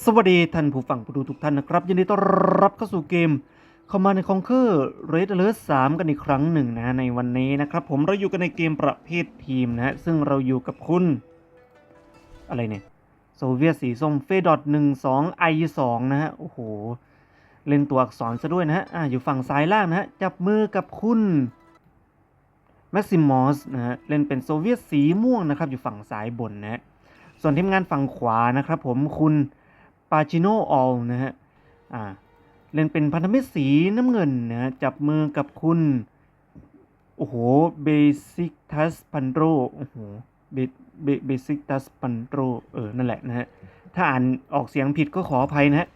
สวัสดีท่านผู้ฟังผู้ดูทุกท่านนะครับ ยินดีต้อนรับเข้าสู่เกมเข้ามาในคองเคอร์เรดเลอร์สามกันอีกครั้งหนึ่งนะในวันนี้นะครับผมเราอยู่กันในเกมประเภททีมนะฮะซึ่งเราอยู่กับคุณ อะไรเนี่ยโซเวียตสีส้มเฟดอทหนึ่งสองไอสองนะฮะโอ้โห เล่นตัวอักษรซะด้วยนะฮะอ่าอยู่ฝั่งซ้ายล่างนะฮะจับมือกับคุณแม็กซิมอสนะฮะเล่นเป็นโซเวียตสีม่วงนะครับอยู่ฝั่งซ้ายบนนะฮะส่วนทีมงานฝั่งขวานะครับผมคุณ ปาจิโนออลนะฮะอ่าเล่นเป็นพันธมิตรสีน้ำเงินนะฮะจับมือกับคุณ โอ้โหเบสิกทัสพันโรโอ้โหเบเบเบสิกทัสพันโรเออ นั่นแหละนะฮะ ถ้าอ่านออกเสียงผิดก็ขออภัยนะฮะ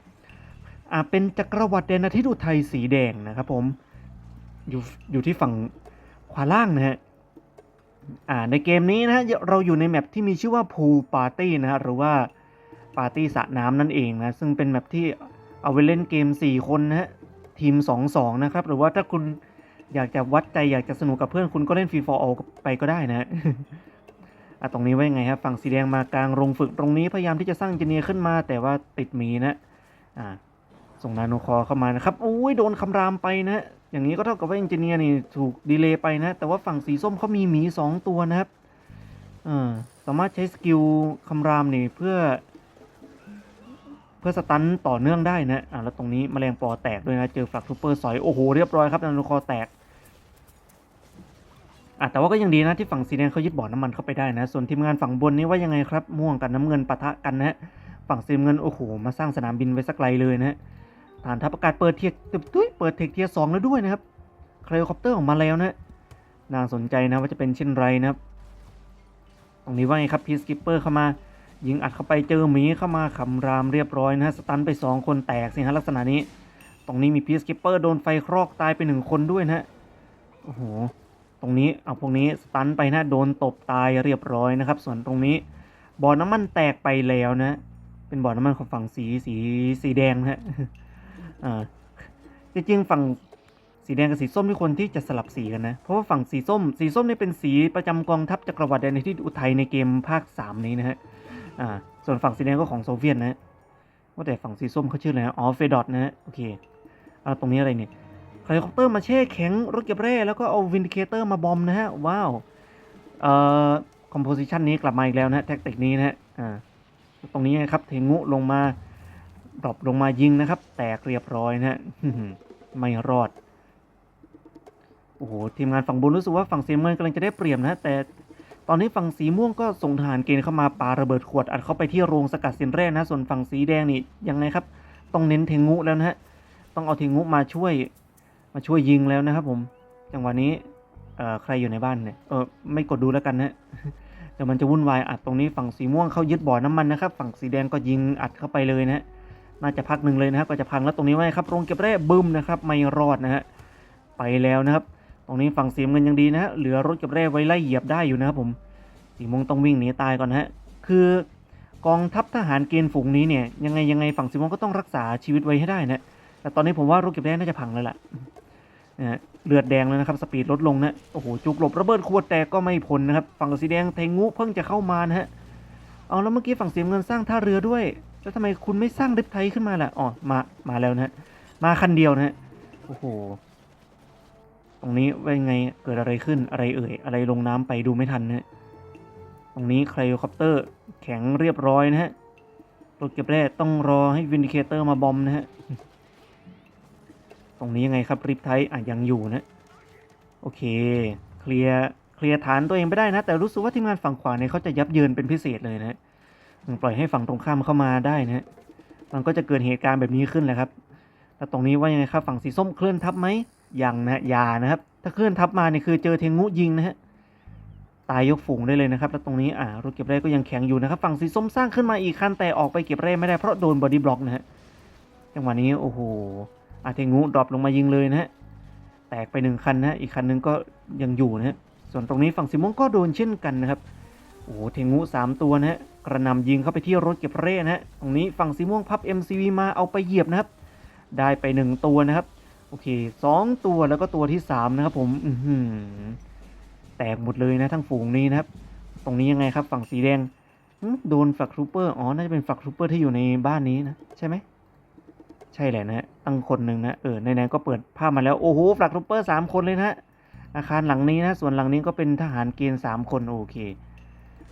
อ่าเป็นจักรวรรดิแดนอาทิตย์อุทัยสีแดงนะครับผมอยู่อยู่ที่ฝั่งขวาล่างนะฮะอ่าในเกมนี้นะฮะเราอยู่ในแมปที่มีชื่อว่า Pool Party นะฮะหรือว่า ปาร์ตี้สระน้ำนั่นเองนะ ซึ่งเป็นแมปที่เอาไว้เล่นเกม 4 คนนะฮะทีม 2-2 นะครับ หรือว่าถ้าคุณอยากจะวัดใจอยากจะสนุกกับเพื่อนคุณก็เล่นฟรีฟอร์เอาไปก็ได้นะฮะอะตรงนี้ว่ายังไงครับฝั่งสีแดงมากลางโรงฝึกตรงนี้พยายามที่จะสร้างเจเนียขึ้นมา แต่ว่าติดหมีนะอ่าส่งนาโนคอเข้ามานะครับโอ้ยโดนคำรามไปนะอย่างนี้ก็เท่ากับว่าเอนจิเนียร์นี่ถูกดีเลย์ไปนะ แต่ว่าฝั่งสีส้มเขามีหมี 2 ตัวนะครับเออสามารถใช้สกิลคำรามนี่เพื่อ พื่อสตันต่อเนื่องได้นะอ่าแล้วตรงนี้แมลงปอแตกด้วยนะ เจอฟลักทูเปอร์สอยโอ้โหเรียบร้อยครับนาโนคอแตกอะแต่ว่าก็ยังดีนะที่ฝั่งสีแดงเขายึดบ่อน้ำมันเข้าไปได้นะ ส่วนทีมงานฝั่งบนนี้ว่ายังไงครับ ม่วงกับน้ำเงินปะทะกันนะฝั่งสีนเงินโอ้โหมาสร้างสนามบินไว้สักไกลเลยนะฐานทัพอากาศเปิดเทียตุ้ยเปิดเทคเทียสองแล้วด้วยนะครับไคลคอปเตอร์ออกมาแล้วนะน่าสนใจนะว่าจะเป็นเช่นไรนะครับ ตรงนี้ว่าไงครับพีสกิปเปอร์เข้ามา ยิงอัดเข้าไปเจอหมีเข้ามาคำรามเรียบร้อยนะฮะสตันไป 2 คนแตกสิฮะลักษณะนี้ ตรงนี้มีพีสกิปเปอร์โดนไฟครอกตายไปหนึ่งคนด้วยนะฮะโอ้โหตรงนี้เอาพวกนี้สตันไปนะโดนตบตายเรียบร้อยนะครับ ส่วนตรงนี้บ่อน้ำมันแตกไปแล้วนะ เป็นบ่อน้ำมันของฝั่งสีสีสีแดงนะฮะอ่าจริงๆฝั่งสีแดงกับสีส้มที่คนที่จะสลับสีกันนะ เพราะว่าฝั่งสีส้ม สีส้มเนี่ยเป็นสีประจำกองทัพจักรวรรดิแดนทิตย์อุทัยในเกมภาค 3 นี้นะฮะ อ่า ส่วนฝั่งสีแดงก็ของโซเวียตนะฮะว่าแต่ฝั่งสีส้มเขาชื่ออะไรนะ อ๋อ เฟดอทนะฮะโอเคเอาตรงนี้อะไรเนี่ยเฮลิคอปเตอร์มาแช่แข็งรถเก็บแร่แล้วก็เอาวินดิเคเตอร์มาบอมนะฮะ ว้าว เอ่อ คอมโพสิชันนี้กลับมาอีกแล้วนะแท็กติกนี้นะฮะ อ่า ตรงนี้นะครับ เทงุลงมาดรอปลงมายิงนะครับ แตกเรียบร้อยนะฮะ ไม่รอด โอ้โห ทีมงานฝั่งบนรู้สึกว่าฝั่งสีน้ำเงินกำลังจะได้เปรียบนะ แต่ ตอนนี้ฝั่งสีม่วงก็ส่งทหารเกณฑ์เข้ามาปาระเบิดขวดอัดเข้าไปที่โรงสกัดสินแร่นะ ส่วนฝั่งสีแดงนี่ยังไงครับ ต้องเน้นเทงุแล้วนะฮะต้องเอาเทงุมาช่วย มาช่วยยิงแล้วนะครับ ผม จังหวะนี้เอ่อใครอยู่ในบ้านเนี่ยเออไม่กดดูแล้วกันนะเดี๋ยวมันจะวุ่นวายอัดตรงนี้ฝั่งสีม่วงเขายึดบ่อน้ำมันนะครับ ฝั่งสีแดงก็ยิงอัดเข้าไปเลยนะฮะน่าจะพักหนึ่งเลยนะครับก็จะพังแล้วตรงนี้ไว้ครับโรงเก็บแร่บึ้มนะครับ ไม่รอดนะฮะไปแล้วนะครับ ตรงนี้ฝั่งสีน้ำเงินยังดีนะฮะเหลือรถก็บแร่ไว้ไล่เหยียบได้อยู่นะครับผมสีม่วงต้องวิ่งหนีตายก่อนฮะคือกองทัพทหารเกณฑ์ฝูงนี้เนี่ยยังไงยังไงฝั่งสีม่วงก็ต้องรักษาชีวิตไว้ให้ได้นะแต่ตอนนี้ผมว่ารถเก็บแร่น่าจะพังแล้วล่ะนะเลือดแดงแล้วนะครับสปีดลดลงนะโอ้โหจุกหลบระเบิดขวดแตกก็ไม่พ้นนะครับฝั่งสีแดงเทงูเพิ่งจะเข้ามานะฮะเอาแล้วเมื่อกี้ฝั่งเสีน้ำเงินสร้างท่าเรือด้วยแล้วทำไมคุณไม่สร้างริบไทยขึ้นมาล่ะอ๋อมามาแล้วนะฮะมาคันเดียวนะฮะโอ้โห รงนี้ว่ายังไงเกิดอะไรขึ้นอะไรเอ่ย อะไรลงน้ำไปดูไม่ทันนะตรงนี้ไคลคอปเตอร์แข็งเรียบร้อยนะฮะรถเก็บแร่ต้องรอให้วินดิเคเตอร์มาบอมนะฮะ ตรงนี้ยังไงครับริบไทยอะยังอยู่นะ โอเค เคลียร์เคลียร์ฐานตัวเองไปได้นะ แต่รู้สึกว่าทีมงานฝั่งขวาเนี่ยเขาจะยับเยินเป็นพิเศษเลยนะปล่อยให้ฝั่งตรงข้ามเข้ามาได้นะฮะมันก็จะเกิดเหตุการณ์แบบนี้ขึ้นแหละครับ แล้วตรงนี้ว่ายังไงครับ ฝั่งสีส้มเคลื่อนทับไหม ยังนะยานะครับ ถ้าเคลื่อนทับมาเนี่ยคือเจอเทงุยิงนะฮะตายยกฝูงได้เลยนะครับ แล้วตรงนี้อ่ารถเก็บแร่ก็ยังแข็งอยู่นะครับ ฝั่งสีส้มสร้างขึ้นมาอีกคันแต่ออกไปเก็บแร่ไม่ได้เพราะโดนบอดี้บล็อกนะฮะจังหวะนี้โอ้โหอาเทงูดรอปลงมายิงเลยนะฮะแตกไปหนึ่งคันนะฮะอีกคันนึงก็ยังอยู่นะฮะส่วนตรงนี้ฝั่งสีม่วงก็โดนเช่นกันนะครับโอ้โหเทงูสามตัวนะฮะกระนำยิงเข้าไปที่รถเก็บเร่นะฮะตรงนี้ฝั่งสีม่วงพับ MCV มาเอาไปเหยียบนะครับ ได้ไปหนึ่งตัวนะครับ โอเคสองตัวแล้วก็ตัวที่สามนะครับผมอืแตกหมดเลยนะทั้งฝูงนี้นะครับ ตรงนี้ยังไงครับ ฝั่งสีแดงโดนฝักทรูเปอร์อ๋อน่าจะเป็นฝักทรูเปอร์ที่อยู่ในบ้านนี้นะใช่ไหมใช่แหละนะตั้งคนหนึ่งนะเออไหนๆก็เปิดภาพมาแล้วโอ้โหฝักทรูเปอร์สามคนเลยนะอาคารหลังนี้นะส่วนหลังนี้ก็เป็นทหารเกณฑ์สามคนโอเค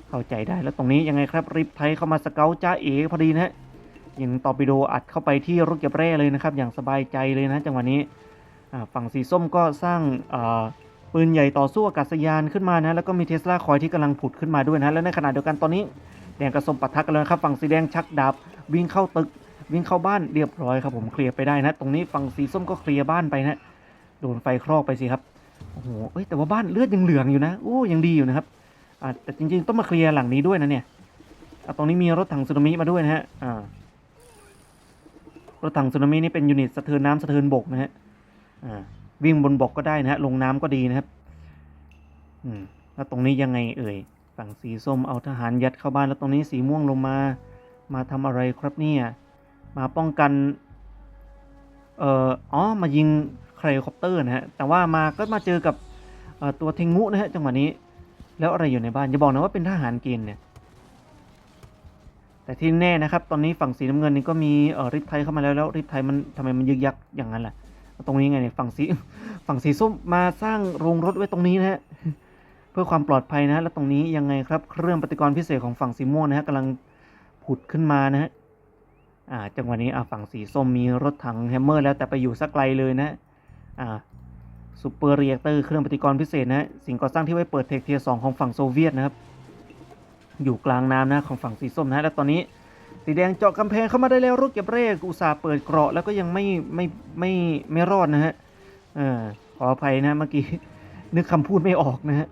เข้าใจได้แล้วตรงนี้ยังไงครับริบไทยเข้ามาสเกลจ้าเอ๋พอดีนะฮะ ยิงตอร์ปิโดอัดเข้าไปที่รถเก็บแร่เลยนะครับ อย่างสบายใจเลยนะจังหวะนี้ฝั่งสีส้มก็สร้างปืนใหญ่ต่อสู้อากาศยานขึ้นมานะแล้วก็มีเทสลาคอยที่กำลังผุดขึ้นมาด้วยนะแล้วในขณะเดียวกันตอนนี้แดงกับส้มปะทะกันแล้วครับฝั่งสีแดงชักดาบวิ่งเข้าตึกวิ่งเข้าบ้านเรียบร้อยครับผมเคลียร์ไปได้นะ ตรงนี้ฝั่งสีส้มก็เคลียร์บ้านไปนะโดนไฟคลอกไปสิครับโอ้โหเอ้ยแต่ว่าบ้านเลือดยังเหลืองอยู่นะโอ้ยังดีอยู่นะครับแต่จริงๆต้องมาเคลียร์หลังนี้ด้วยนะเนี่ยตรงนี้มีรถถังสึนามิมาด้วยนะฮะอ่า รถถังสึนามินี่เป็นยูนิตสะเทินน้ำสะเทินบกนะฮะอ่าวิ่งบนบกก็ได้นะฮะลงน้ำก็ดีนะครับอืมแล้วตรงนี้ยังไงเอ่ยฝั่งสีส้มเอาทหารยัดเข้าบ้านแล้วตรงนี้สีม่วงลงมามาทำอะไรครับเนี่ยมาป้องกันเอ่ออ๋อมายิงไครคอปเตอร์นะฮะแต่ว่ามาก็มาเจอกับตัวเทงงุนะฮะจังหวะนี้ แล้วอะไรอยู่ในบ้านอย่าบอกนะว่าเป็นทหารเกณฑ์เนี่ย แต่ที่แน่นะครับ ตอนนี้ฝั่งสีน้ำเงินนี่ก็มีเออริบไทยเข้ามาแล้วแล้วริบไทยมันทำไมมันยึกยักอย่างนั้นล่ะ ตรงนี้ไงเนี่ยฝั่งสีฝั่งสีส้มมาสร้างโรงรถไว้ตรงนี้นะฮะเพื่อความปลอดภัยนะฮะแล้วตรงนี้ยังไงครับเครื่องปฏิกรณ์พิเศษของฝั่งสีม่วงนะฮะกำลังผุดขึ้นมานะฮะอ่าจังหวะนี้อ่าฝั่งสีส้มมีรถถังแฮมเมอร์แล้วแต่ไปอยู่สักไกลเลยนะอ่าซูเปอร์เรียกเตอร์เครื่องปฏิกรณ์พิเศษนะฮะสิ่งก่อสร้างที่ไว้เปิดเทคเทียสองของฝั่งโซเวียตนะครับ อยู่กลางน้ำนะของฝั่งสีส้มนะฮะแล้วตอนนี้สีแดงเจาะกำแพงเข้ามาได้แล้วรถเก็บเรกอุตสาห์เปิดเกราะแล้วก็ยังไม่ไม่ไม่ไม่รอดนะฮะเออขออภัยนะเมื่อกี้นึกคำพูดไม่ออกนะฮะ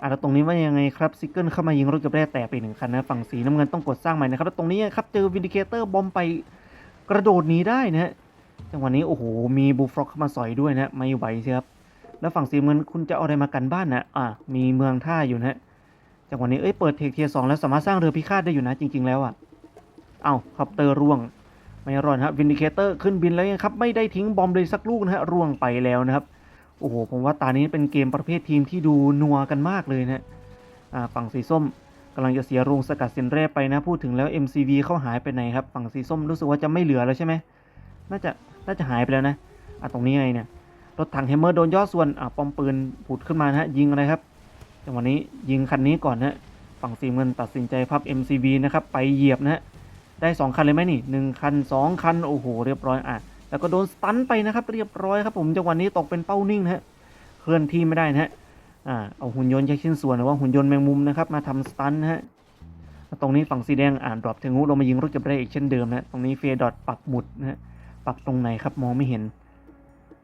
อะแล้วตรงนี้ว่ายังไงครับซิกเกิลเข้ามายิงรถเก็บแร่แตกไปหนึ่งคันนะฝั่งสีน้ำเงินต้องกดสร้างใหม่นะครับแล้วตรงนี้ครับเจอวินดิเคเตอร์บอมไปกระโดดหนีได้นะฮะจังหวะนี้โอ้โหมีบูฟร็อกเข้ามาสอยด้วยนะไม่ไหวครับแล้วฝั่งสีเงินคุณจะเอาอะไรมากันบ้านนะอะมีเมืองท่าอยู่นะฮะ จังหวะนี้เอ้ยเปิดเทคเทียสองแล้วสามารถสร้างเรือพิฆาตได้อยู่นะจริง ๆ แล้วอะ เอาคอปเตอร์ร่วงไม่รอดครับวินดิเคเตอร์ขึ้นบินแล้วยังครับ ไม่ได้ทิ้งบอมเลยสักลูกนะฮะร่วงไปแล้วนะครับ โอ้โห ผมว่าตานี้เป็นเกมประเภททีมที่ดูนัวกันมากเลยนะอ่าฝั่งสีส้มกำลังจะเสียโรงสกัดสินแร่ไปนะ พูดถึงแล้ว MCV เข้าหายไปไหนครับ ฝั่งสีส้มรู้สึกว่าจะไม่เหลือแล้วใช่ไหมน่าจะน่าจะหายไปแล้วนะอะตรงนี้ไงเนี่ยรถถังแฮมเมอร์โดนย่อส่วนอะปอมปืนผุดขึ้นมานะฮะยิงอะไรครับ จังหวะนี้ยิงคันนี้ก่อนนะฝั่งสีเงินตัดสินใจพับ MCV นะครับไปเหยียบนะฮะได้สองคันเลยไหมนี่หนึ่งคันสองคัน โอ้โห เรียบร้อยอะแล้วก็โดนสตันไปนะครับ เรียบร้อยครับผมจังหวะนี้ตกเป็นเป้านิ่งนะฮะเคลื่อนที่ไม่ได้นะฮะอ่าเอาหุ่นยนต์ใช้ชิ้นส่วนหรือว่าหุ่นยนต์แมงมุมนะครับมาทำสตันนะฮะแล้วตรงนี้ฝั่งสีแดงอ่านดรอปเทงูลงมายิงรถเก็บได้อีกเช่นเดิมนะตรงนี้เฟดอทปักหมุดนะฮะปักตรงไหนครับมองไม่เห็น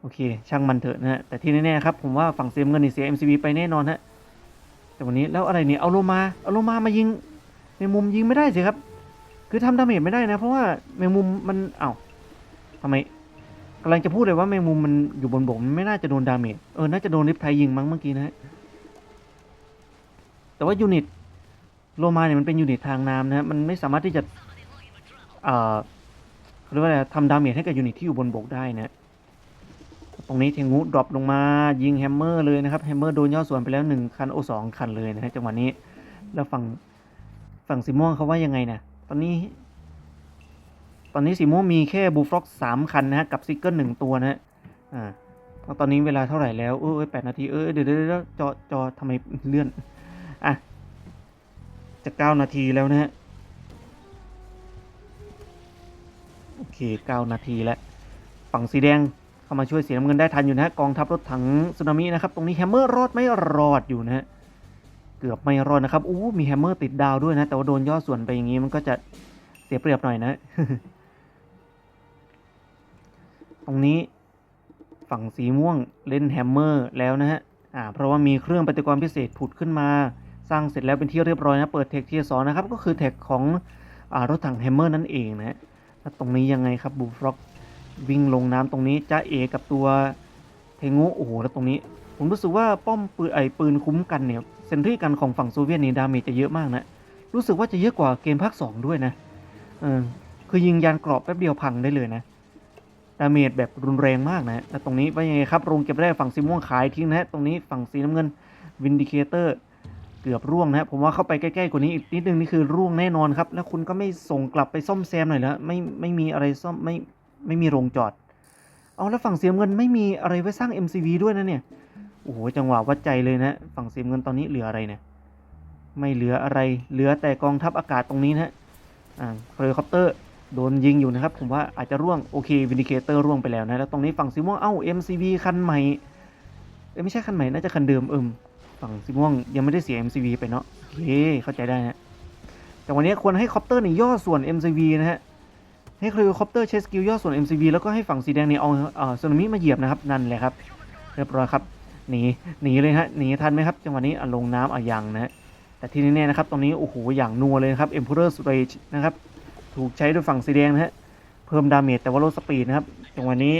โอเค ช่างมันเถอะนะฮะแต่ที่แน่ๆครับผมว่าฝั่งเซมเงินนี่เสีย MCB ไปแน่นอนฮะ แต่วันนี้แล้วอะไรเนี่ยเอาโลมาเอาโลมามายิงในมุมยิงไม่ได้สิครับ คือทำดาเมจไม่ได้นะ เพราะว่าแมงมุมมันเอ้าทำไมกำลังจะพูดเลยว่าแมงมุมมันอยู่บนบกมันไม่น่าจะโดนดาเมจเออน่าจะโดนลิฟไทยยิงมั้งเมื่อกี้นะฮะแต่ว่ายูนิตโลมาเนี่ยมันเป็นยูนิตทางน้ำนะฮะมันไม่สามารถที่จะเอ่อเรียกว่าอะไรทำดาเมจให้กับยูนิตที่อยู่บนบกได้นะ ตรงนี้เทงูดรอปลงมายิงแฮมเมอร์เลยนะครับแฮมเมอร์โดนย่อส่วนไปแล้วหนึ่งคันโอสองคันเลยนะฮะจังหวะนี้ แล้วฝั่งฝั่งสีม่วงเขาว่ายังไงนะตอนนี้ ตอนนี้สีม่วงมีแค่บูฟล็อกสามคันนะฮะกับซิกเกิลหนึ่งตัวนะฮะอ่าตอนนี้เวลาเท่าไหร่แล้วเออแปดนาทีเออเดี๋ยวเดี๋ยวเดี๋ยวจอจอทำไมเลื่อนอะจะเก้านาทีแล้วนะฮะโอเคเก้านาทีแล้วฝั่งสีแดง เข้ามาช่วยเสีน้ำเงินได้ทันอยู่นะฮะกองทัพรถถังสึนามินะครับตรงนี้แฮมเมอร์รอดไหม่รอดอยู่นะฮะเกือบไม่รอดนะครับอู้มีแฮมเมอร์ติดดาวด้วยนะ แต่ว่าโดนย่อส่วนไปอย่างนี้มันก็จะเสียเปรียบหน่อยนะ ตรงนี้ฝั่งสีม่วงเล่นแฮมเมอร์แล้วนะฮะอ่าเพราะว่ามีเครื่องปฏิกรณ์พิเศษผุดขึ้นมา สร้างเสร็จแล้วเป็นที่เรียบร้อยนะ เปิดเทคทียสองนะครับ ก็คือเทคของอ่ารถถังแฮมเมอร์นั่นเองนะฮะแล้วตรงนี้ยังไงครับบูฟร็อก วิ่งลงน้ำตรงนี้จ้าเอกับตัวเทงูโอ้โหแล้วตรงนี้ ผมรู้สึกว่าป้อมปืนไอปืนคุ้มกันเนี่ยเซนทรีกันของฝั่งโซเวียตนี่ดาเมจจะเยอะมากนะ รู้สึกว่าจะเยอะกว่าเกมภาค 2 ด้วยนะเออคือยิงยานกราะแป๊บเดียวพังได้เลยนะดาเมจแบบรุนแรงมากนะแล้วตรงนี้ว่ายังไงครับโรงเก็บแร่ฝั่งสีม่วงขายทิ้งนะฮะตรงนี้ฝั่งสีน้ำเงินวินดิเคเตอร์เกือบร่วงนะฮะผมว่าเข้าไปใกล้ๆกว่านี้อีกนิดนึงนี่คือร่วงแน่นอนครับ แล้วคุณก็ไม่ส่งกลับไปซ่อมแซมหน่อยเหรอไม่ไม่มีอะไรซ่อมไม่ ไม่มีโรงจอด เอาแล้วฝั่งเสียเงินไม่มีอะไรไว้สร้าง MCV ด้วยนะเนี่ย โอ้โห จังหวะวัดใจเลยนะ ฝั่งเสียเงินตอนนี้เหลืออะไรเนี่ย ไม่เหลืออะไร เหลือแต่กองทัพอากาศตรงนี้นะอ่าเฮลิคอปเตอร์โดนยิงอยู่นะครับ ผมว่าอาจจะร่วง โอเควินดิเคเตอร์ร่วงไปแล้วนะ แล้วตรงนี้ฝั่งสีม่วง เอ้า MCV คันใหม่ เอ้ไม่ใช่คันใหม่ น่าจะคันเดิมเอิมฝั่งสีม่วงยังไม่ได้เสีย MCV ไปเนาะ โอเค เข้าใจได้นะแต่วันนี้ควรให้คอปเตอร์เนี่ย่อส่วน MCV นะฮะ ให้เฮลิคอปเตอร์ใช้สกิลย่อส่วน MCV แล้วก็ให้ฝั่งสีแดงเนี่ยเอาเอ่อสึนามิมาเหยียบนะครับนั่นแหละครับ เรียบร้อยครับหนีหนีเลยฮะหนีทันไหมครับจังหวะนี้ลงน้ำอะยังนะฮะแต่ที่แน่ๆนะครับตรงนี้โอ้โหอย่างนัวเลยนะครับ Emperor's Rage นะครับถูกใช้โดยฝั่งสีแดงนะฮะเพิ่มดาเมจแต่ว่าลดสปีดนะครับจังหวะนี้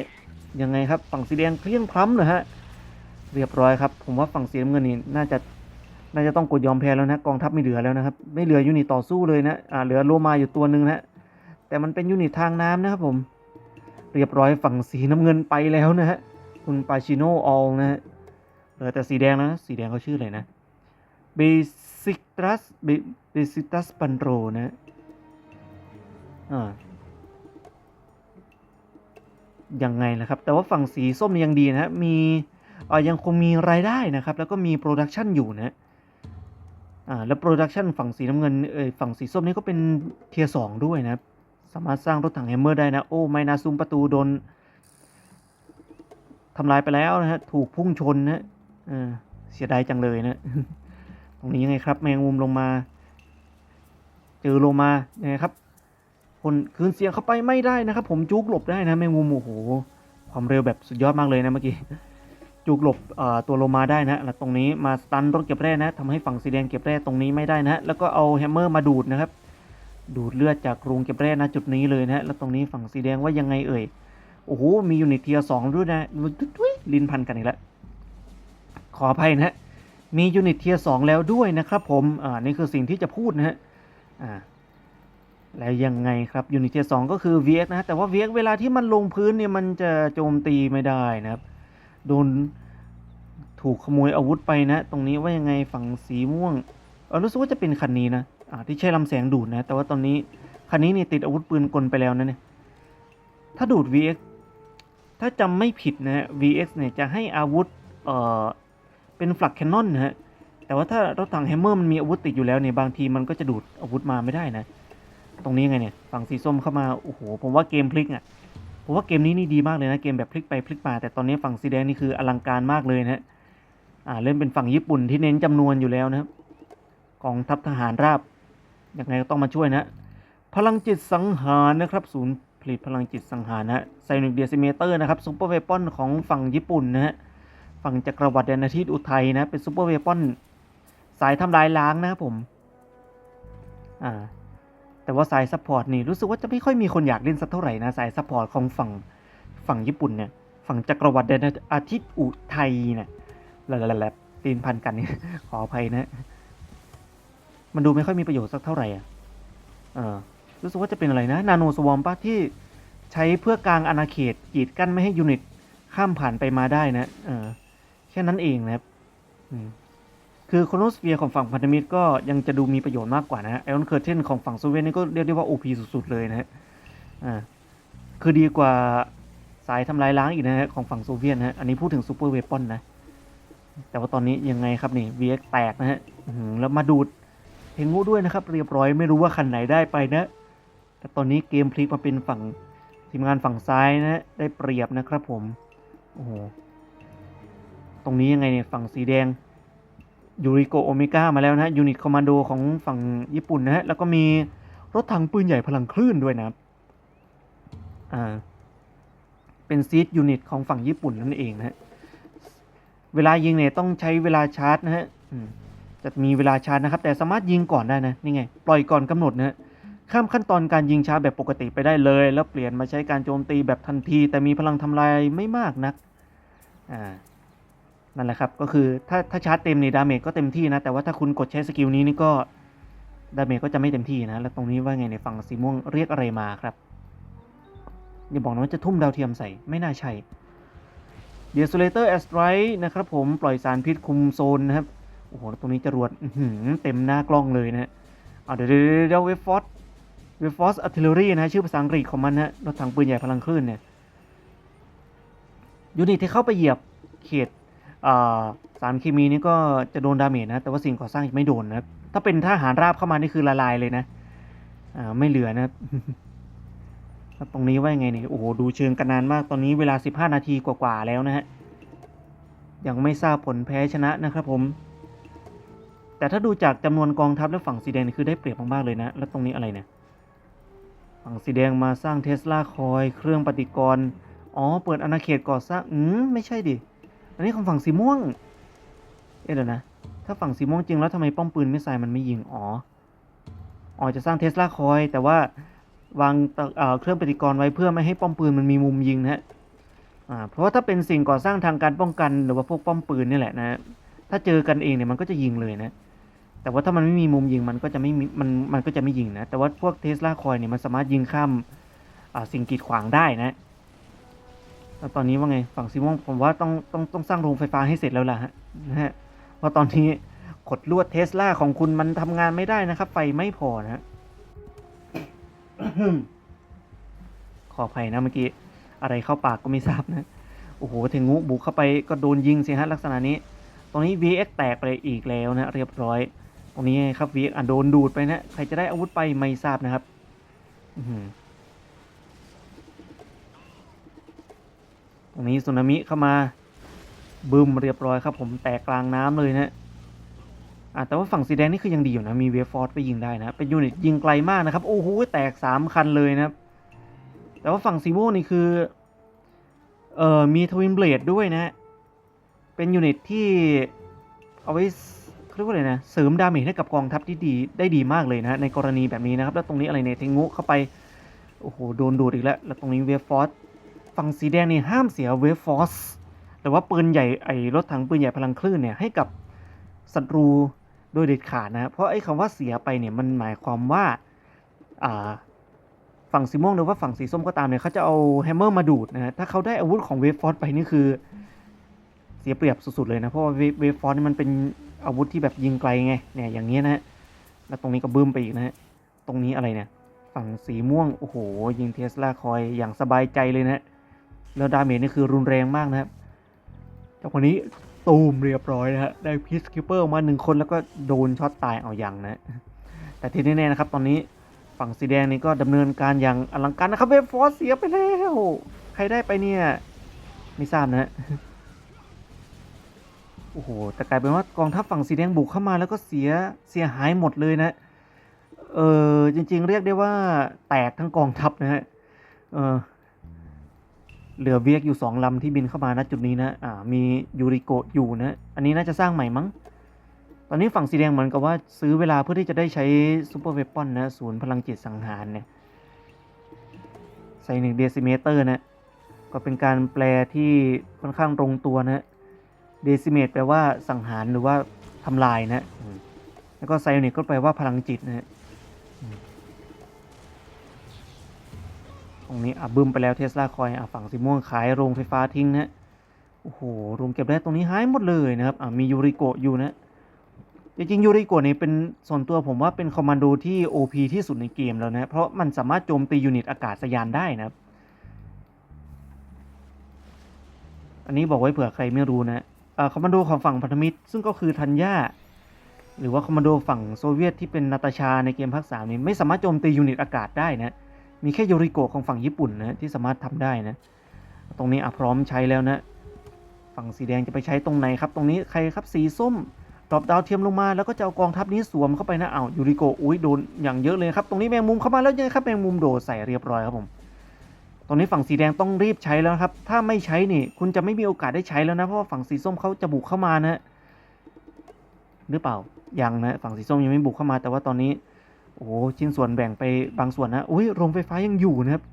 ยังไงครับฝั่งสีแดงเพลี้ยงพล้ำเลยฮะเรียบร้อยครับผมว่าฝั่งสีน้ำเงินนี่น่าจะน่าจะต้องกดยอมแพ้แล้วนะกองทัพไม่เหลือแล้วนะครับ ไม่เหลือยูนิตต่อสู้เลยนะอ่าเหลือโลมาอยู่ตัวหนึ่งนะฮะ แต่มันเป็นยูนิตทางน้ำนะครับผม เรียบร้อยฝั่งสีน้ำเงินไปแล้วนะฮะ คุณปาชิโนออลนะฮะเหลือแต่สีแดงนะ สีแดงเขาชื่ออะไรนะเบสิตัสเบสิตัสปันโรนะอ่ายังไงนะครับ แต่ว่าฝั่งสีส้มยังดีนะฮะมีออยังคงมีรายได้นะครับ แล้วก็มีโปรดักชันอยู่นะอ่าแล้วโปรดักชันฝั่งสีน้ำเงินเอยฝั่งสีส้มนี่ก็เป็นเทียร์สองด้วยนะครับ สามารถสร้างรถถังแฮมเมอร์ได้นะ โอ้ ไม่นาซุ้มประตูโดนทำลายไปแล้วนะฮะ ถูกพุ่งชนนะเออเสียดายจังเลยนะ ตรงนี้ยังไงครับ แมงมุมลงมา เจอโลมายังไงครับ คนคืนเสียงเข้าไปไม่ได้นะครับ ผมจุกหลบได้นะ แมงมุมโอ้โห ความเร็วแบบสุดยอดมากเลยนะเมื่อกี้ จุกหลบตัวโลมาได้นะ แล้วตรงนี้มาสตันรถเก็บแร่นะทำให้ฝั่งสีแดงเก็บแร่ตรงนี้ไม่ได้นะ แล้วก็เอาแฮมเมอร์มาดูดนะครับ ดูดเลือดจากโรงเก็บแร่นะจุดนี้เลยนะแล้วตรงนี้ฝั่งสีแดงว่ายังไงเอ่ยโอ้โหมียูนิตเทียสองด้วยนะทุยลินพันกันอีกแล้วขออภัยนะฮะมียูนิตเทียสองแล้วด้วยนะครับผม อ่า นี่คือสิ่งที่จะพูดนะฮะ อ่า แล้วยังไงครับยูนิตเทียสองก็คือ VX นะฮะ แต่ว่า VX เวลาที่มันลงพื้นเนี่ยมันจะโจมตีไม่ได้นะครับ โดนถูกขโมยอาวุธไปนะ ตรงนี้ว่ายังไงฝั่งสีม่วง เออรู้สึกว่าจะเป็นคันนี้นะ อ่าที่ใช้ลำแสงดูดนะ แต่ว่าตอนนี้คันนี้นี่ติดอาวุธปืนกลไปแล้วนะเนี่ย ถ้าดูด VX ถ้าจำไม่ผิดนะ VX เนี่ยจะให้อาวุธเอ่อเป็นฟลักแคนนอนนะฮะ แต่ว่าถ้ารถถังแฮมเมอร์มันมีอาวุธติดอยู่แล้วเนี่ยบางทีมันก็จะดูดอาวุธมาไม่ได้นะ ตรงนี้ไงเนี่ยฝั่งสีส้มเข้ามาโอ้โหผมว่าเกมพลิกอะผมว่าเกมนี้นี่ดีมากเลยนะเกมแบบพลิกไปพลิกมา แต่ตอนนี้ฝั่งสีแดงนี่คืออลังการมากเลยนะฮะอ่าเริ่มเป็นฝั่งญี่ปุ่นที่เน้นจำนวนอยู่แล้วนะครับกองทัพทหารราบ ยังไงก็ต้องมาช่วยนะ พลังจิตสังหารนะครับ ศูนย์ผลิตพลังจิตสังหารนะไซนิกเดซิเมเตอร์นะครับซูเปอร์เวปอนของฝั่งญี่ปุ่นนะฮะฝั่งจักรวรรดิแดนอาทิตย์อุทัยนะ เป็นซูเปอร์เวปอนสายทำลายล้างนะครับผม อ่า แต่ว่าสายซัพพอร์ตนี่รู้สึกว่าจะไม่ค่อยมีคนอยากเล่นสักเท่าไหร่นะ สายซัพพอร์ตของฝั่งฝั่งญี่ปุ่นเนี่ย ฝั่งจักรวรรดิแดนอาทิตย์อุทัยเนี่ยแหละๆตีนพันกันเนี่ยขออภัยนะ มันดูไม่ค่อยมีประโยชน์สักเท่าไหร่อะเออรู้สึกว่าจะเป็นอะไรนะ นาโนสวอมป้าที่ใช้เพื่อกลางอาณาเขตกีดกั้นไม่ให้ยูนิตข้ามผ่านไปมาได้นะเออแค่นั้นเองนะครับคือโคโนสเฟียของฝั่งพันธมิตรก็ยังจะดูมีประโยชน์มากกว่านะไอออนเคอร์เทนของฝั่งโซเวียตนี่ก็เรียกได้ว่า OP สุดๆเลยนะฮะอ่าคือดีกว่าสายทำลายล้างอีกนะฮะของฝั่งโซเวียตนะฮะอันนี้พูดถึงซูเปอร์เวปอนนะ แต่ว่าตอนนี้ยังไงครับนี่ VX แตกนะฮะแล้วมาดูด เพลงงูด้วยนะครับ เรียบร้อยไม่รู้ว่าคันไหนได้ไปนะ แต่ตอนนี้เกมพลิกมาเป็นฝั่งทีมงานฝั่งซ้ายนะ ได้เปรียบนะครับผม โอ้โห ตรงนี้ยังไงเนี่ยฝั่งสีแดงยูริโกโอเมก้ามาแล้วนะยูนิตคอมมานโดของฝั่งญี่ปุ่นนะฮะ แล้วก็มีรถถังปืนใหญ่พลังคลื่นด้วยนะอ่า เป็นซีดยูนิตของฝั่งญี่ปุ่นนั่นเองนะฮะ เวลายิงเนี่ยต้องใช้เวลาชาร์จนะฮะอืม จะมีเวลาชาร์จนะครับ แต่สามารถยิงก่อนได้นะนี่ไง ปล่อยก่อนกำหนดนะข้ามขั้นตอนการยิงชาร์จแบบปกติไปได้เลย แล้วเปลี่ยนมาใช้การโจมตีแบบทันที แต่มีพลังทำลายไม่มากนักอ่านั่นแหละครับก็คือถ้าถ้าชาร์จเต็มนี่ดาเมจก็เต็มที่นะ แต่ว่าถ้าคุณกดใช้สกิลนี้นี่ก็ดาเมจก็จะไม่เต็มที่นะ แล้วตรงนี้ว่าไงในฝั่งสีม่วงเรียกอะไรมาครับอย่าบอกนะว่าจะทุ่มดาวเทียมใส่ไม่น่าใช่เดีย s เลเตอร์แอสไตรนะครับผมปล่อยสารพิษคุมโซนนะครับ อ้โหตรงนี้จรวดเต็มหน้ากล้องเลยนะเอาเดี๋ยวเดี๋ยวเดี๋ยวเวฟฟอสเวฟฟอสอัตเลอรี่นะฮะชื่อภาษาอังกฤษของมันนะรถถังปืนใหญ่พลังคลื่นเนี่ยยูนิตที่เข้าไปเหยียบเขตสารเคมีนี่ก็จะโดนดาเมจนะ แต่ว่าสิ่งก่อสร้างจะไม่โดนนะ ถ้าเป็นทหารราบเข้ามานี่คือละลายเลยนะไม่เหลือนะตรงนี้ว่ายังไงเนี่ยโอ้โหดูเชิงกันนานมากตอนนี้เวลา 15 นาทีกว่าๆแล้วนะฮะยังไม่ทราบผลแพ้ชนะนะครับผม แต่ถ้าดูจากจำนวนกองทัพและฝั่งสีแดงคือได้เปรียบมากๆเลยนะ แล้วตรงนี้อะไรเนี่ย ฝั่งสีแดงมาสร้างเทสลาคอย เครื่องปฏิกรณ์ อ๋อ เปิดอาณาเขตก่อสร้าง อืม ไม่ใช่ดิ อันนี้ของฝั่งสีม่วง เอ๊ะเดี๋ยวนะ ถ้าฝั่งสีม่วงจริงแล้วทำไมป้อมปืนมิสไซลมันไม่ยิง อ๋อ อ๋อ จะสร้างเทสลาคอย แต่ว่าวางเเครื่องปฏิกรณ์ไว้เพื่อไม่ให้ป้อมปืนมันมีมุมยิงนะฮะอ่าเพราะว่าถ้าเป็นสิ่งก่อสร้างทางการป้องกันหรือว่าพวกป้อมปืนนี่แหละนะ ถ้าเจอกันเองเนี่ยมันก็จะยิงเลยนะ แต่ว่าถ้ามันไม่มีมุมยิงมันก็จะไม่มีมันมันก็จะไม่ยิงนะ แต่ว่าพวกเทสลาคอยเนี่ยมันสามารถยิงข้ามสิ่งกีดขวางได้นะแล้วตอนนี้ว่าไงฝั่งซีม่งผมว่าต้องต้องต้องสร้างโรงไฟฟ้าให้เสร็จแล้วล่ะฮะนะฮะเพราะตอนนี้ขดลวดเทสลาของคุณมันทำงานไม่ได้นะครับ ไฟไม่พอนะฮะขออภัยนะเมื่อกี้อะไรเข้าปากก็ไม่ทราบนะ โอ้โหถึงงูบุกเข้าไปก็โดนยิงสิฮะลักษณะนี้ ตรงนี้ VX แตกไปอีกแล้วนะ เรียบร้อย ตรงนี้ครับ VX อะโดนดูดไปนะใครจะได้อาวุธไปไม่ทราบนะครับอืตรงนี้สึนามิเข้ามาบึมเรียบร้อยครับ ผมแตกกลางน้ำเลยนะอะแต่ว่าฝั่งสีแดงนี่คือยังดีอยู่นะ มีเวฟฟอร์ดไปยิงได้นะ เป็นยูนิตยิงไกลมากนะครับ โอ้โหแตกสามคันเลยนะครับ แต่ว่าฝั่งซีโม่นี่คือ เอ่อมีทวินเบลดด้วยนะ เป็นยูนิตที่เอาไว้ เขาเรียกว่าอะไรนะเสริมดาเมจให้กับกองทัพที่ดีได้ดีมากเลยนะในกรณีแบบนี้นะครับแล้วตรงนี้อะไรเนี่ยเทงุเข้าไปโอ้โหโดนดูดอีกแล้วแล้วตรงนี้เวฟฟอร์สฝั่งสีแดงนี่ห้ามเสียเวฟฟอร์สแต่ว่าปืนใหญ่ไอ้รถถังปืนใหญ่พลังคลื่นเนี่ยให้กับศัตรูโดยเด็ดขาดนะเพราะไอ้คำว่าเสียไปเนี่ยมันหมายความว่าอ่าฝั่งสีม่วงหรือว่าฝั่งสีส้มก็ตามเนี่ยเขาจะเอาแฮมเมอร์มาดูดนะฮะถ้าเขาได้อาวุธของเวฟฟอร์สไปนี่คือเสียเปรียบสุดๆเลยนะ เพราะว่าเวเวฟฟอร์สนี่มันเป็นอาวุธที่แบบยิงไกลไงเนี่ยอย่างเงี้นะฮะแล้วตรงนี้ก็บึ้มไปอีกนะฮะตรงนี้อะไรเนี่ยฝั่งสีม่วง โอ้โห ยิงเทสลาคอยอย่างสบายใจเลยนะแล้วดาเมจนี่คือรุนแรงมากนะครับจากวันนี้ตูมเรียบร้อยนะฮะได้พีซคิปเปอร์มาหนึ่งคนแล้วก็โดนช็อตตายเอาอย่างนะ แต่ที่แน่ๆนะครับตอนนี้ฝั่งสีแดงนี่ก็ดำเนินการอย่างอลังการนะครับเวฟฟอร์เสียไปแล้ว ใครได้ไปเนี่ย ไม่ทราบนะฮะ โอ้โหแต่กลายเป็นว่ากองทัพฝั่งสีแดงบุกเข้ามาแล้วก็เสียเสียหายหมดเลยนะ เออจริง ๆ เรียกได้ว่าแตกทั้งกองทัพนะฮะ เออเหลือเวียกอยู่สองลำที่บินเข้ามาณจุดนี้นะ อ่า มียูริโกะอยู่นะ อันนี้น่าจะสร้างใหม่มั้ง ตอนนี้ฝั่งสีแดงเหมือนกับว่าซื้อเวลาเพื่อที่จะได้ใช้ซูเปอร์เวปอนนะศูนย์พลังจิตสังหารเนี่ยใส่หนึ่งเดซิเมเตอร์นะ ก็เป็นการแปลที่ค่อนข้างตรงตัวนะ เดซิเมตแปลว่าสังหารหรือว่าทำลายนะอืมแล้วก็ไซโอนิกก็แปลว่าพลังจิตนะฮะอืมตรงนี้อะบึ้มไปแล้วเทสลาคอยอะฝั่งสีม่วงขายโรงไฟฟ้าทิ้งนะโอ้โหโรงเก็บได้ตรงนี้หายหมดเลยนะครับอะมียูริโกะอยู่นะจริงๆยูริโกะนี่เป็นส่วนตัวผมว่าเป็นคอมมานโดที่ OP ที่สุดในเกมแล้วนะเพราะมันสามารถโจมตียูนิตอากาศยานได้นะครับ อันนี้บอกไว้เผื่อใครไม่รู้นะเอ่อ คอมมานโดของฝั่งพันธมิตร ซึ่งก็คือทันยาหรือว่าคอมมานโดฝั่งโซเวียตที่เป็นนาตาชาในเกมภาคสามนี่ไม่สามารถโจมตียูนิตอากาศได้นะ มีแค่ยูริโกะของฝั่งญี่ปุ่นนะที่สามารถทำได้นะ ตรงนี้อะพร้อมใช้แล้วนะ ฝั่งสีแดงจะไปใช้ตรงไหนครับ ตรงนี้ใครครับสีส้มดรอปดาวเทียมลงมาแล้วก็จะเอากองทัพนี้สวมเข้าไปนะเอ้ายูริโกะอุ้ยโดนอย่างเยอะเลยครับ ตรงนี้แมงมุมเข้ามาแล้วยังไงครับแมงมุมโดดใส่เรียบร้อยครับผม ตรงนี้ฝั่งสีแดงต้องรีบใช้แล้วครับ ถ้าไม่ใช้นี่ คุณจะไม่มีโอกาสได้ใช้แล้วนะ เพราะว่าฝั่งสีส้มเขาจะบุกเข้ามานะหรือเปล่า ยังนะ ฝั่งสีส้มยังไม่บุกเข้ามา แต่ว่าตอนนี้ โอ้ชิ้นส่วนแบ่งไปบางส่วนนะ อุ้ยโรงไฟฟ้ายังอยู่นะครับ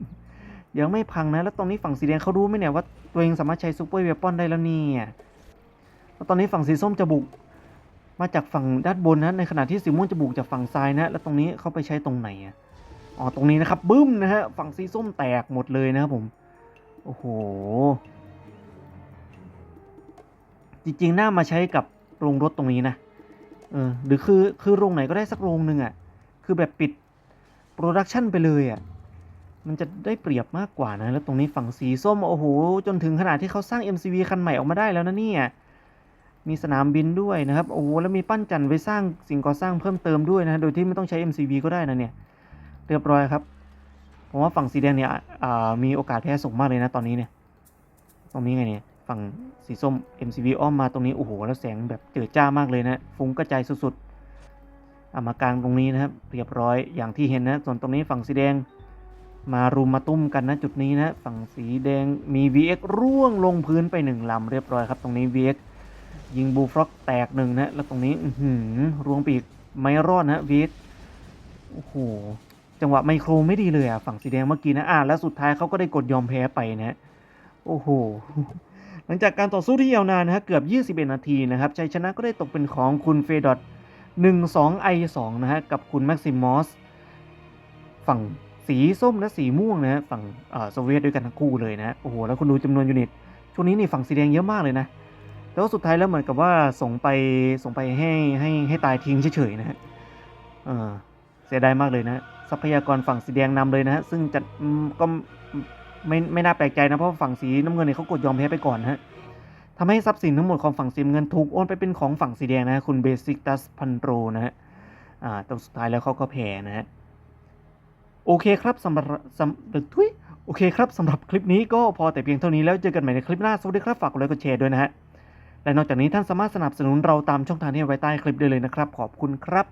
ยังไม่พังนะ แล้วตรงนี้ฝั่งสีแดงเขารู้ไหมเนี่ยว่าตัวเองสามารถใช้ซูเปอร์เวปอนได้แล้วเนี่ยแล้วตอนนี้ฝั่งสีส้มจะบุก มาจากฝั่งด้านบนนะ ในขณะที่สีม่วงจะบุกจากฝั่งซ้ายนะ แล้วตรงนี้เขาไปใช้ตรงไหนอะ อ๋อตรงนี้นะครับบึ้มนะฮะฝั่งสีส้มแตกหมดเลยนะครับผม โอ้โห จริงๆ น่ามาใช้กับโรงรถตรงนี้นะเออหรือคือคือโรงไหนก็ได้สักโรงหนึ่งอะ่ะ คือแบบปิดโปรดักชันไปเลยอะ่ะ มันจะได้เปรียบมากกว่านะ แล้วตรงนี้ฝั่งสีส้ม โอ้โห จนถึงขนาดที่เขาสร้าง MCV คันใหม่ออกมาได้แล้วนะเนี่ยมีสนามบินด้วยนะครับ โอ้โห แล้วมีปั้นจันไว้สร้างสิ่งก่อสร้างเพิ่มเติมด้วยนะ โดยที่ไม่ต้องใช้ MCV ก็ได้นะเนี่ย เรียบร้อยครับ ผมว่าฝั่งสีแดงเนี่ยมีโอกาสแพ้สูงมากเลยนะตอนนี้เนี่ย ตรงนี้ไงเนี่ย ฝั่งสีส้ม MCV อ้อมมาตรงนี้โอ้โหแล้วแสงแบบเจิดจ้ามากเลยนะ ฟุ้งกระจายสุดๆเอามากลางตรงนี้นะครับ เรียบร้อยอย่างที่เห็นนะส่วนตรงนี้ฝั่งสีแดงมารุมมาตุ้มกันนะจุดนี้นะ ฝั่งสีแดงมี VX ร่วงลงพื้นไปหนึ่งลำเรียบร้อยครับ ตรงนี้ VX ยิงบูฟร็อกแตกหนึ่งนะ แล้วตรงนี้ อือหือรวงปีกไม่รอดนะ VX โอ้โห จังหวะไมโครไม่ดีเลยอะฝั่งสีแดงเมื่อกี้นะอะแล้วสุดท้ายเขาก็ได้กดยอมแพ้ไปนะโอ้โหหลังจากการต่อสู้ที่ยาวนานนะฮะเกือบ 21 นาทีนะครับชัยชนะก็ได้ตกเป็นของคุณเฟดอต12 i 2นะฮะกับคุณแม็กซิมอสฝั่งสีส้มและสีม่วงนะฮะฝั่งเอ่อโซเวียตด้วยกันทั้งคู่เลยนะโอ้โหแล้วคุณดูจำนวนยูนิตช่วงนี้นี่ฝั่งสีแดงเยอะมากเลยนะแต่ว่าสุดท้ายแล้วเหมือนกับว่าส่งไปส่งไปให้ให้ให้ตายทิ้งเฉยๆนะฮะออเสียดายมากเลยนะทรัพยากรฝั่งสีแดงนำเลยนะฮะซึ่งจะก็ไม่ไม่น่าแปลกใจนะเพราะฝั่งสีน้ำเงินเนี่ยเขากดยอมแพ้ไปก่อนนะฮะทำให้ทรัพย์สินทั้งหมดของฝั่งสีเงินถูกโอนไปเป็นของฝั่งสีแดงนะฮะคุณเบสิกตัสพันโรนะฮะอ่าแต่สุดท้ายแล้วเขาก็แพ้นะฮะโอเคครับสำหรับสำทุยโอเคครับสำหรับคลิปนี้ก็พอแต่เพียงเท่านี้แล้วเจอกันใหม่ในคลิปหน้าสวัสดีครับฝากกดไลค์กดแชร์ด้วยนะฮะและนอกจากนี้ท่านสามารถสนับสนุนเราตามช่องทางที่ไว้ใต้คลิปได้เลยนะครับ ขอบคุณครับ